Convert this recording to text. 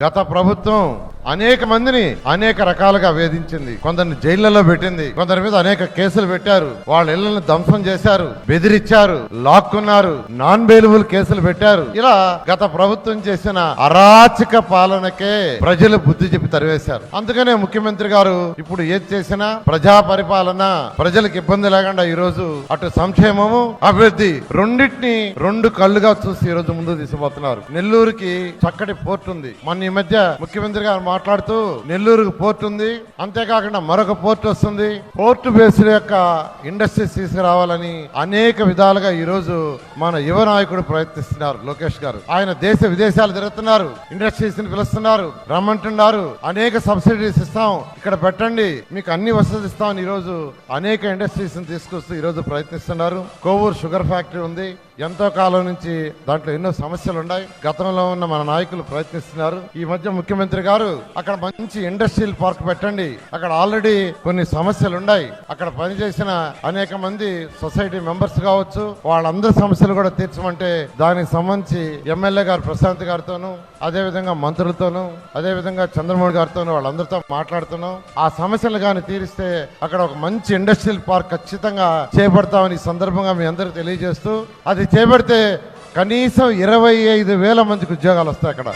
గత ప్రభుత్వం అనేక మందిని అనేక రకాలుగా వేధించింది. కొందరిని జైళ్ళలో పెట్టింది. కొందరి మీద అనేక కేసులు పెట్టారు. వాళ్ళ ఇళ్ళను ధ్వంసం చేశారు. బెదిరించారు. లాక్కున్నారు. నాన్ బెయిలబుల్ కేసులు పెట్టారు. ఇలా గత ప్రభుత్వం చేసిన అరాచక పాలనకే ప్రజలు బుద్ధి చెప్పి తరివేశారు. అందుకనే ముఖ్యమంత్రి గారు ఇప్పుడు ఏది చేసినా ప్రజా పరిపాలన ప్రజలకు ఇబ్బంది లేకుండా ఈ రోజు అటు సంక్షేమము అభివృద్ధి రెండింటిని రెండు కళ్ళుగా చూసి ఈ రోజు ముందు తీసుకుపోతున్నారు. నెల్లూరుకి చక్కటి పోర్ట్ ఉంది. మొన్న ఈ మధ్య ముఖ్యమంత్రి గారు మాట్లాడుతూ నెల్లూరుకు పోర్ట్ ఉంది. అంతేకాకుండా మరొక పోర్ట్ వస్తుంది. పోర్ట్ బేస్డ్ యొక్క ఇండస్ట్రీస్ తీసుకురావాలని అనేక విధాలుగా ఈ రోజు మన యువ నాయకుడు ప్రయత్నిస్తున్నారు లోకేష్ గారు. ఆయన దేశ విదేశాలు తిరుగుతున్నారు ఇండస్ట్రీస్ని పిలుస్తున్నారు రమ్మంటున్నారు. అనేక సబ్సిడీస్ ఇస్తాం. ఇక్కడ పెట్టండి. మీకు అన్ని వసతులు ఇస్తామని ఈ రోజు అనేక ఇండస్ట్రీస్ని తీసుకొస్తూ ఈ రోజు ప్రయత్నిస్తున్నారు. కోవూరు షుగర్ ఫ్యాక్టరీ ఉంది. ఎంతో కాలం నుంచి దాంట్లో ఎన్నో సమస్యలు ఉన్నాయి. గతంలో ఉన్న మన నాయకులు ప్రయత్నిస్తున్నారు. ఈ మధ్య ముఖ్యమంత్రి గారు అక్కడ మంచి ఇండస్ట్రియల్ పార్క్ పెట్టండి. అక్కడ ఆల్రెడీ కొన్ని సమస్యలు ఉన్నాయి. అక్కడ పనిచేసిన అనేక మంది సొసైటీ మెంబర్స్ కావచ్చు వాళ్ళందరి సమస్యలు కూడా తీర్చమంటే దానికి సంబంధించి ఎమ్మెల్యే గారు ప్రశాంత్ గారితోనూ అదే విధంగా మంత్రులతోనూ అదే విధంగా చంద్రమోహన్ గారితోనూ వాళ్ళందరితో మాట్లాడుతున్నాం. ఆ సమస్యలు కానీ తీరిస్తే అక్కడ ఒక మంచి ఇండస్ట్రియల్ పార్క్ ఖచ్చితంగా చేపడతామని సందర్భంగా మీ అందరికి తెలియజేస్తూ అది అది చేపడితే కనీసం ఇరవై ఐదు వేల మందికి ఉద్యోగాలు వస్తాయి అక్కడ.